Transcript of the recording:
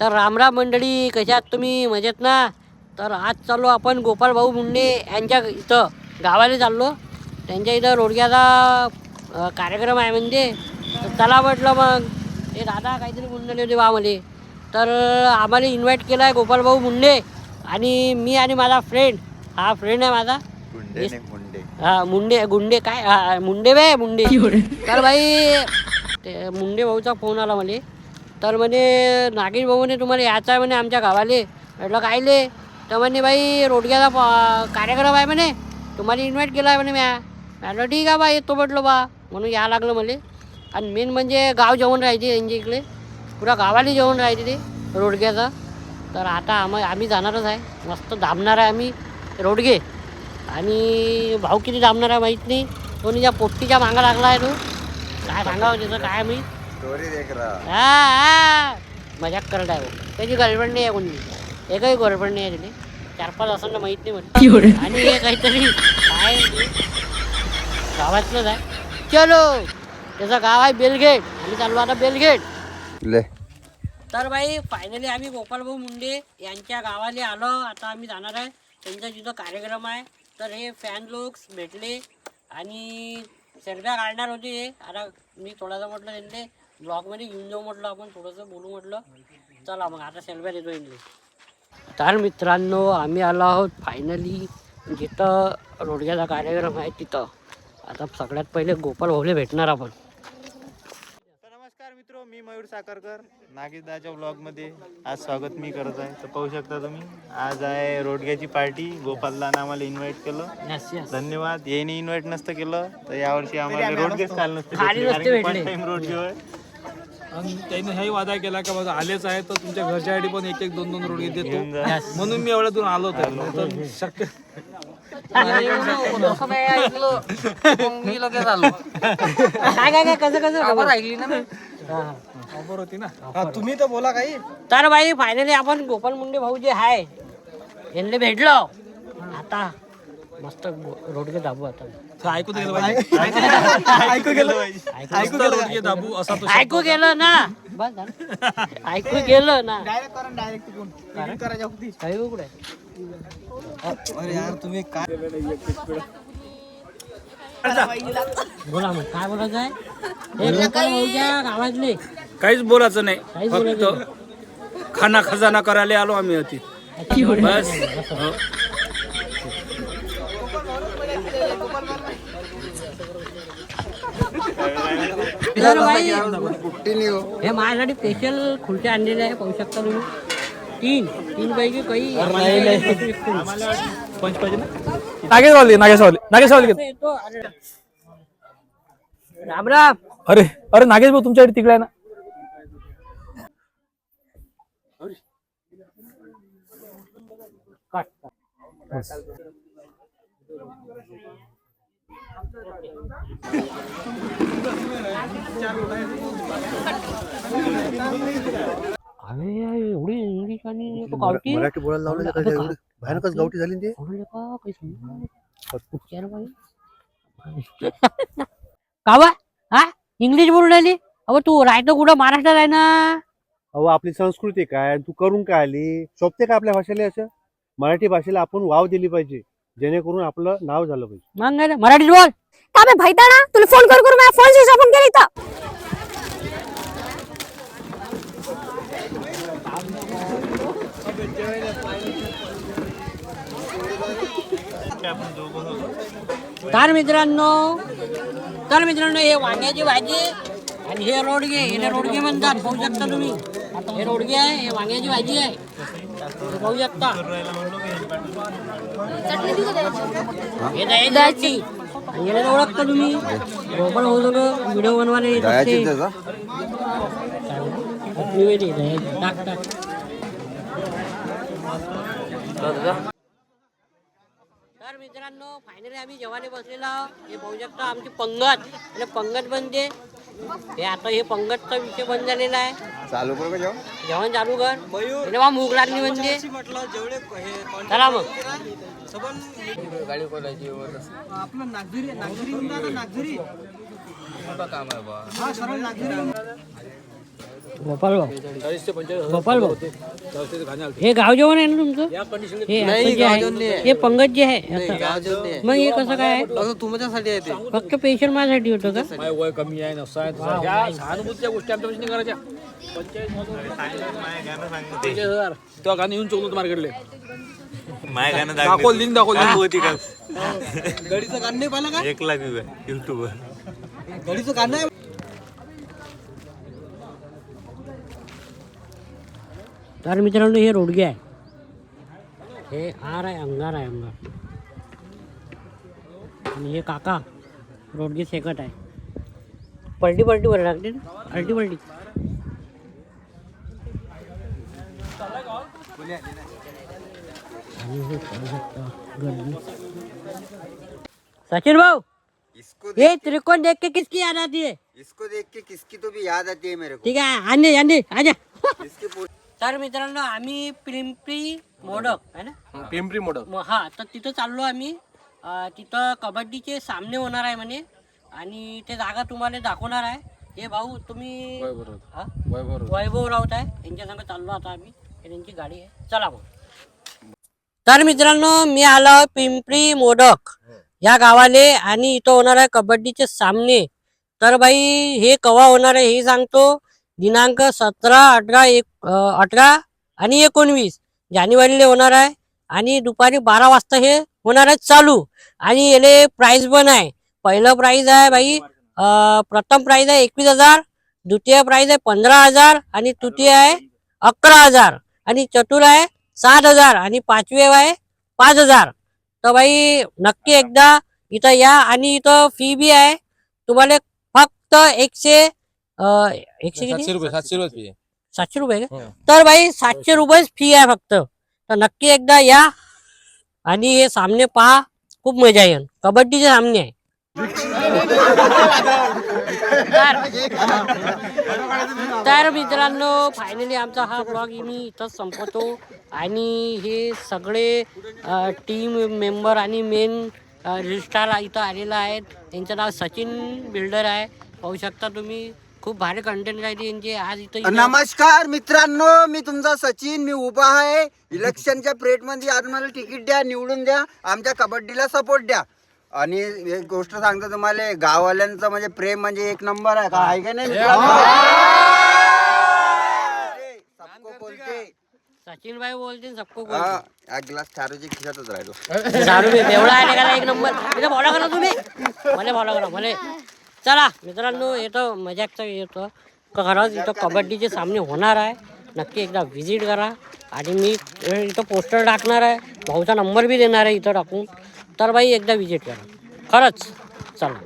तर रामराम मंडळी कशा आहात तुम्ही? मजेत ना? तर आज चाललो आपण गोपाल भाऊ मुंडे यांच्या इथं गावाला चाललो. त्यांच्या इथं रोडग्याचा कार्यक्रम आहे म्हणजे. तर चला म्हटलं मग. हे दादा काहीतरी मुंडले होते बा मले तर आम्हाला इन्व्हाइट केलं आहे गोपाल भाऊ मुंडे आणि मी आणि माझा फ्रेंड हा फ्रेंड आहे माझा. मुंडे हा मुंडे गुंडे काय? हा, मुंडे बे मुंडे. तर बाई. ते मुंडे भाऊचा फोन आला मला. तर म्हणे नागेश भाऊ म्हणे तुम्हाला यायचं आहे म्हणे आमच्या गावाले. म्हटलं कायले तर म्हणे बाई रोडग्याचा कार्यक्रम आहे म्हणे. तुम्हाला इन्व्हाइट केला आहे म्हणे म्या. म्हटलं ठीक आहे बा येतो म्हटलं बा. म्हणून या लागलं मला. आणि मेन म्हणजे गाव जेवण राहायचे यांच्या इकडे. पुरा गावाला जेवण राहायचे ते रोडग्याचं. तर आता आम्हा आम्ही जाणारच आहे. मस्त दाबणार आहे आम्ही रोडगे. आणि भाऊ किती दाबणार आहे माहीत नाही. कोणी ज्या पोट्टीच्या मागा लागला आहे तो. काय सांगावं त्याचं काय माहीत? स्टोरी देख रहा। हा हा. मजाक करत आहे भाऊ त्याची गर्लफ्रेंड नाही आहे कोणी. एकही गर्लफ्रेंड नाही आहे तिथे चार पाच असं ना माहीत नाही मला आणि हे काहीतरी काय गावातलंच आहे. चलो. त्याचं गाव आहे बेलगेट आम्ही चाललो आता बेलगेट ले. तर बाई फायनली आम्ही गोपालभाऊ मुंडे यांच्या गावाला आलो. आता आम्ही जाणार आहे. त्यांचा जिथं कार्यक्रम आहे. तर हे फॅन लोक्स भेटले. आणि सेल्फ्या काढणार होते हे. आता मी थोडासा म्हटलं त्यांनी ब्लॉगमध्ये घेऊन जाऊ म्हटलं आपण थोडंसं बोलू म्हटलं. चला मग आता सेल्फ्या देतो यांनी तर मित्रांनो आम्ही आलो आहोत फायनली जिथं रोडग्याचा कार्यक्रम आहे तिथं. आता सगळ्यात पहिले गोपाल भाऊले भेटणार आपण. नमस्कार मित्र मी मयूर साखरकर. ब्लॉगमध्ये आज स्वागत मी करत आहे. तर पाहू शकता तुम्ही आज आहे रोडग्याची पार्टी गोपालदानं आम्हाला इन्व्हाइट केलं. धन्यवाद. येणे इन्व्हाइट नसतं केलं तर यावर्षी आम्हाला रोडगेच खायला नसते रोडगे. आणि त्याने हेही वादा केला का माझा आलेच आहे तर तुमच्या घरच्यासाठी पण एक एक दोन दोन रोडगे देतो. म्हणून मी एवढ्यातून आलो होतो. तर शक्य काय काय काय कसं कसं? ऐकली ना खबर होती ना. तुम्ही तर बोला काही. तर बाई फायनली आपण गोपाल मुंडे भाऊ जे आहे यांना भेटलो. आता मस्त गो- रोडगे दाबू आता. ऐकू गेलं पाहिजे. ऐकू गेलं ऐकू गेलं रोडगे दाबू असा तो ऐकू गेलं ना. बस झालं. ऐकू गेलं ना. उघड बोला मग काय बोलायचं आहे? हे गोपाल भाऊच्या गावातले. काहीच बोलायचं नाही. काहीच बोलायचं फक्त खाना खजाना करायला आलो आम्ही होती बस हो. तर बाई. हे माझ्यासाठी स्पेशल खुर्च्या आणलेल्या आहे पाहू शकता तुम्ही. तीन. तीन पैकी काही नागेशवाली नागेशवाली नागेशवाली. येतो अरे. राम राम. अरे अरे नागेश भाऊ तुमच्याकडे तिकडे आहे ना? कट अरे एवढी इंग्लिश आणि तो गावठी? मराठी बोलायला लावलं का एवढं भयानकच गावठी? झाली ना ते? बोलले का? काही समजलं उपचार बाई कावा हा? इंग्लिश बोलून राहिली? अहो तू राहतो कुठं? महाराष्ट्रात आहे ना? अहो आपली संस्कृती काय? तू करून काय आली? शोभते का आपल्या भाषेला असं मराठी भाषेला आपण वाव दिली पाहिजे. जेणेकरून आपलं नाव झालं पाहिजे. मग काय रे, मराठीत बोल. का बे भैताडा तुला फोन करू करू माझ्या फोन स्विच ऑफ केली तर तर मित्रांनो तर मित्रांनो हे वांग्याची भाजी आणि हे रोडगे हे रोडगे म्हणतात पाहू शकता तुम्ही. हे रोडगे आहे हे वांग्याची भाजी आहे. पाहू शकता हे दह्याची याला ओळखता तुम्ही? होऊ सगळं व्हिडिओ बनवायला येत असते दह्याची. टाक टाक. मित्रांनो फायनली आम्ही जेवायला बसलेलो. हे पाहू शकता आमची पंगत. आणि पंगत बनते हे आता हे पंगतचा विषय बंद झालेला आहे. चालू करू का जेवण? जेवण चालू कर. म्हणजे बा मूग लागली म्हणजे? चला मग. आपलं नागझरी नागझरी नागझरी गोपाल भाऊ चाळीस ते पंचेचाळीस गोपाल भाऊ चाळीस ते आलते. हे गाव जेवण आहे ना तुमचं? या कंडिशन हे असं जे आहे हे पंगत जे आहे. मग हे कसं काय आहे? तुमच्यासाठी आहे ते. फक्त पेशंट माझ्यासाठी होतं का? वय कमी आहे सहानुभूतीच्या गोष्टी आमच्या नाही करायच्या. तेव्हा गाणं येऊन चोकलो मार्केटले. माय गाणं दाखव लिंक दाखव लिंक होती का? गडीचं गाणं नाही पाहिलं का? एक लाख युट्यूबवर गडीचं गाणं तर मित्रांनो हे रोडगे आहे हे। आर आहे अंगार आहे अंगार। आणि हे काका रोडगे सेकट आहे पलटी पलटी वर लागते ना? पलटी हे गर्दी. सचिन भाऊ इसको ये त्रिकोण देख के किसकी याद आती है? इसको देख के किसकी तो भी याद आती है मेरे को। ठीक है आने आने आजा इसके तर मित्रांनो आम्ही पिंपरी मोडक आहे ना? पिंपरी मोडक. म- हा तर तिथं चाललो आम्ही. अं, तिथं कबड्डीचे सामने होणार आहे म्हणे. आणि ते जागा तुम्हाला दाखवणार आहे. हे भाऊ तुम्ही हा? वैभव राऊत आहे. यांच्या संग चाललो आता आम्ही. हे त्यांची गाडी आहे. चला मग तर मित्रांनो मी आलो पिंपरी मोडक या गावाले आणि इथं होणार आहे कबड्डीचे सामने. तर बाई हे कवा होणार आहे हे सांगतो. दिनांक सतरा अठरा एक अठरा आणि एकोणवीस. जानेवारीला होणार आहे आणि दुपारी बारा वाजता हे होणार आहे चालू. आणि याले प्राईज पण आहे. पहिलं प्राईज आहे बाई प्रथम प्राईज आहे एकवीस हजार द्वितीय प्राईज आहे पंधरा हजार आणि तृतीय आहे अकरा हजार. आणि चतुर आहे सात हजार आणि पाचवे आहे पाच हजार. तर बाई नक्की एकदा इथं या आणि इथं फी बी आहे. तुम्हाला फक्त एकशे एकशे किती सातशे रुपये सातशे रुपये सातशे रुपये का? हो. तर बाई सातशे रुपयेच फी आहे फक्त. तर नक्की एकदा या. आणि हे सामने पहा. खूप मजा येईल. कबड्डीचे सामने आहे. तर- तर मित्रांनो फायनली आमचा हा ब्लॉग मी इथंच संपवतो. आणि हे सगळे टीम मेंबर आणि मेन रजिस्ट्रार इथं आलेला आहेत. त्यांचं नाव सचिन बिल्डर आहे. पाहू शकता तुम्ही. खूप भारी कंटेंट राहिली यांचे. आज इथं नमस्कार मित्रांनो मी तुमचा सचिन मी उभा आहे. इलेक्शनच्या प्रेटमध्ये आज मला तिकीट द्या निवडून द्या आमच्या कबड्डीला सपोर्ट द्या. आणि एक गोष्ट सांगतो तुम्हाला गाववाल्यांचं म्हणजे प्रेम म्हणजे एक नंबर आहे. का आहे का नाही मित्रांनो? सबको बोलते. सचिन भाई बोलते सबको हा, बोलते. एक ग्लास चारोच्या खिशातच राहिलो. दारू बी बेवडा आहे का एक नंबर इथं फॉलो करा तुम्ही. मला फॉलो करा मला चला मित्रांनो येतो. मजाकचं येतो. खरंच इथं कबड्डीचे सामने होणार आहे. नक्की एकदा व्हिजिट करा. आणि मी इथं पोस्टर टाकणार आहे. भाऊचा नंबर बी देणार आहे इथं टाकून. तर बाई एकदा व्हिजिट करा. खरंच. चला.